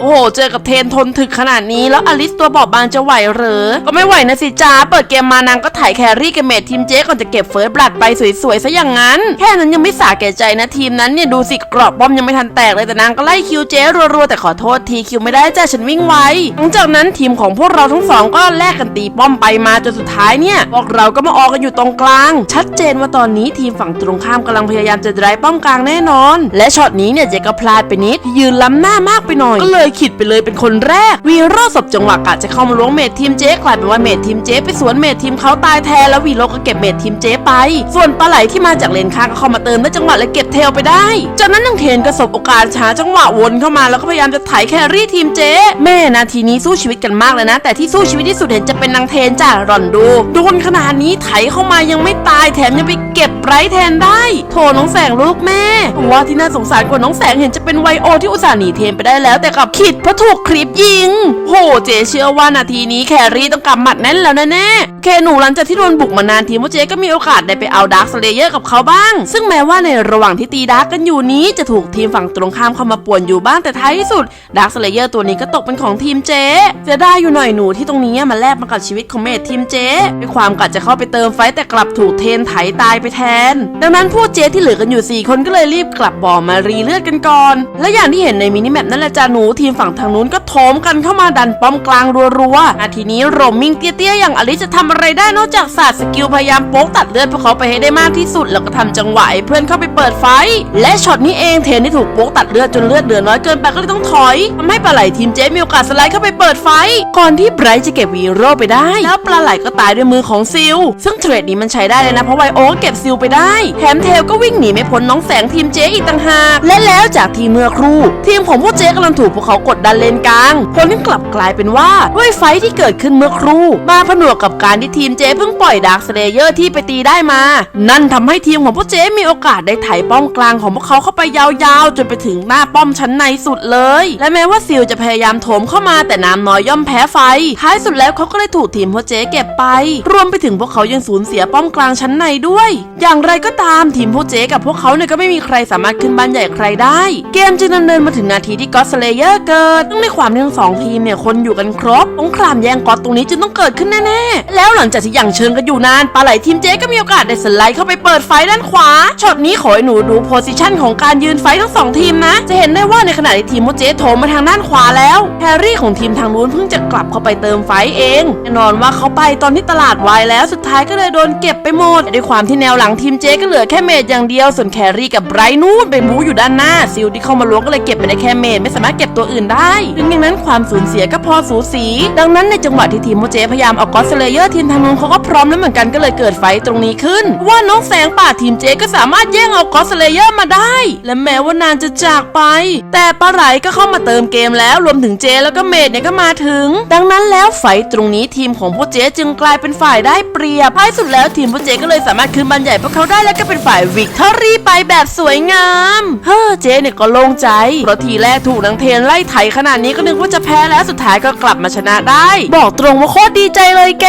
โอ้โห เจอกับเทนทนถึกขนาดนี้ แล้วอลิสตัวบอบบางจะไหวเหรอ ก็ไม่ไหวนะสิจ้าเปิดเกมมานางก็ถ่ายแครี่กับเมททีมเจ๊ก่อนจะเก็บเฟิร์สบลัดไปสวยๆซะอย่างนั้น แค่นั้นยังไม่สาแก่ใจนะทีมนั้นเนี่ยดูสิกรอบบอมยังไม่ทันแตกเลยแต่นางก็ไล่คิวเจ๊รัวๆแต่ขอโทษทีคิวไม่ได้จ้าฉันวิ่งไวหลังจากนั้นทีมของพวกเราทั้งสองก็แลกกันตีป้อมไปมาจนสุดท้ายเนี่ยพวกเราก็มาออกกันอยู่ตรงกลาง ชัดเจนว่าตอนนี้ทีมฝั่งตรงข้ามกำลังพยายามจะไดร์ป้อมกลางแน่นอน และช็อตนี้เนี่ยเจ๊ก็พลาดไปนิดยืนล้ำหน้ามากไปหน่อยก็เลยขิดไปเลยเป็นคนแรก วีโรสบจังหวะกะจะเข้ามาล้วงเมททีมเจ๊กลายเป็นว่าเมททีมเจ๊ไปสวนเมททีมเขาตายแทนแล้ววีโรก็เก็บเมททีมเจ๊ไป ส่วนปลาไหลที่มาจากเลนข้างก็เข้ามาเติมได้จังหวะและเก็บเทลไปได้ จากนั้นนางเทนก็สบโอกาสช้าจังหวะวนเข้ามาแล้วก็พยายามจะไถแครี่ทีมเจ๊แม่นาทีนี้สู้ชีวิตกันมากเลยนะ แต่ที่สู้ชีวิตที่สุดเห็นจะเป็นนางเทนจ้ะรอนดูโดนขนาดนี้ไถเข้ามายังไม่ตายแถมยังไปเก็บไรแทนได้ โถน้องแสงลูกแม่ว่าที่น่าสงสารกว่าน้องแสงเห็นจะเป็นไวโอที่อุตส่าห์หนีเทนไปได้แล้วแต่กับขิดเพราะถูกคลิปยิง โหเจเชื่อว่านาทีนี้แครี่ต้องกำหมัดแน่นแล้วแน่ๆ แคหนูหลังจากที่โดนบุกมานานทีมว่าเจก็มีโอกาสได้ไปเอาดาร์คสเลเยอร์กับเขาบ้าง ซึ่งแม้ว่าในระหว่างที่ตีดาร์กกันอยู่นี้จะถูกทีมฝั่งตรงข้ามเข้ามาป่วนอยู่บ้างแต่ท้ายที่สุดดาร์คสเลเยอร์ตัวนี้ก็ตกเป็นของทีมเจเสียดายอยู่หน่อยหนูที่ตรงนี้มาแลกมากับชีวิตของเมททีมเจด้วยความกัดจะเข้าไปเติมไฟแต่กลับถูกเทนไถตายไปแทน ดังนั้นผู้เจที่เหลือกันอยู่ 4 คนก็เลยรีบกลับบ่อมารีเลือดกันก่อน และอย่างที่เห็นในมินิแมปนั่นแหละจ้าหนูทีมฝั่งทางนู้นก็โถมกันเข้ามาดันป้อมกลางรัวๆนาทีนี้โรมมิงเตี้ยๆอย่างอลิซจะทำอะไรได้นอกจากศาสตร์สกิลพยายามโป๊กตัดเลือดพวกเขาไปให้ได้มากที่สุด แล้วก็ทำจังหวะให้เพื่อนเข้าไปเปิดไฟ และช็อตนี้เองเทนที่ถูกโป๊กตัดเลือดจนเลือดเหลือน้อยเกินไปก็เลยต้องถอยทำให้ปลาไหลทีมเจมีโอกาสสไลด์เข้าไปเปิดไฟ ก่อนที่ไบรท์จะเก็บวีโร่ไปได้ แล้วปลาไหลก็ตายด้วยมือของซิลซึ่งเทรดนี้มันใช้ได้เลยนะเพราะไวโอก็เก็บซิลไปได้แถมเทลก็วิ่งหนีไม่พ้นน้องแสงทีมเจอีกต่างหากและแล้วจากทีมเมื่อครู่ ทีมของพวกเจกำลังถูกพวกเขากดดันเลนกลาง ผลที่กลับกลายเป็นว่าด้วยไฟที่เกิดขึ้นเมื่อครู่มาผนวกกับการที่ทีมเจเพิ่งปล่อยดาร์คสเลเยอร์ที่ไปตีได้มา นั่นทำให้ทีมของพวกเจมีโอกาสได้ไถ่ป้อมกลางของพวกเขาเข้าไปยาวๆ จนไปถึงหน้าป้อมชั้นในสุดเลย และแม้ว่าซิลจะพยายามโถมเข้ามาแต่น้ำน้อยย่อมแพ้ไฟ ท้ายสุดแล้วเขาก็เลยถูกทีมพวกเจเก็บไป รวมไปถึงพวกเขายังสูญเสียป้อมกลางชั้นในด้วย อย่างไรก็ตามทีมพวกเจกับพวกเขาเนี่ยก็ไม่มีใครสามารถขึ้นบ้านใหญ่ใครได้ เกมจึงดำเนินมาถึงนาทีที่ก็อตสเลเยอร์เกิดซึ่งในความที่ทั้งสองทีมเนี่ยคนอยู่กันครบสงครามแย่งก็อตตรงนี้จึงต้องเกิดขึ้นแน่ๆ แล้วหลังจากที่ยังเชิงกันอยู่นานปลาไหลทีมเจ๊ก็มีโอกาสได้สไลด์เข้าไปเปิดไฟด้านขวา ช็อตนี้ขอให้หนูดูโพสิชันของการยืนไฟทั้งสองทีมนะ จะเห็นได้ว่าในขณะที่ทีมพวกเจ๊โถมมาทางด้านขวาแล้วแฮร์รี่ของทีมทางนู้นเพิ่งจะกลับเข้าไปเติมไฟเองแน่นอนว่าเขาไปตอนที่ตลาดวายแล้วสุดท้ายก็เลยโดนเก็บไปหมดด้วยความที่แนวหลังทีมเจ๊ก็เหลือแค่เมดอย่างเดียวส่วนแครี่กับไบรท์นู่นไปบู๊อยู่ด้านหน้าซิลที่เข้ามาล้วงก็เลยเก็บไปได้แค่เมดไม่สามารถเก็บตัวอื่นได้ถึงอย่างนั้นความสูญเสียก็พอสูสี ดังนั้นในจังหวะที่ทีมโมเจพยายามเอากอสเลเยอร์ทีมทางนู้นเขาก็พร้อมแล้วเหมือนกันก็เลยเกิดไฟตรงนี้ขึ้น ว่าน้องแสงป่าทีมเจก็สามารถแย่งเอากอสเลเยอร์มาได้ และแม้ว่านานจะจากไป แต่ปลาไหลก็เข้ามาเติมเกมแล้วรวมถึงเจแล้วก็เมดเนี่ยก็มาถึง ดังนั้นแล้วไฟตรงนี้ทีมของพวกเจจึงกลายเป็นฝ่ายได้เปรียบท้ายสุดแล้วทีมพวกเจก็เลยสามารถคืนบันใหญ่พวกเขาได้และก็เป็นฝ่ายวิกตอรี่ไปแบบสวยงาม เฮ้อเจเนี่ยก็โล่งใจเพราะทีแรกถูกนางเทนไล่ไถขนาดนี้ก็นึกว่าจะแพ้แล้วสุดท้ายก็กลับมาชนะได้ บอกตรงว่าโคตรดีใจเลยแก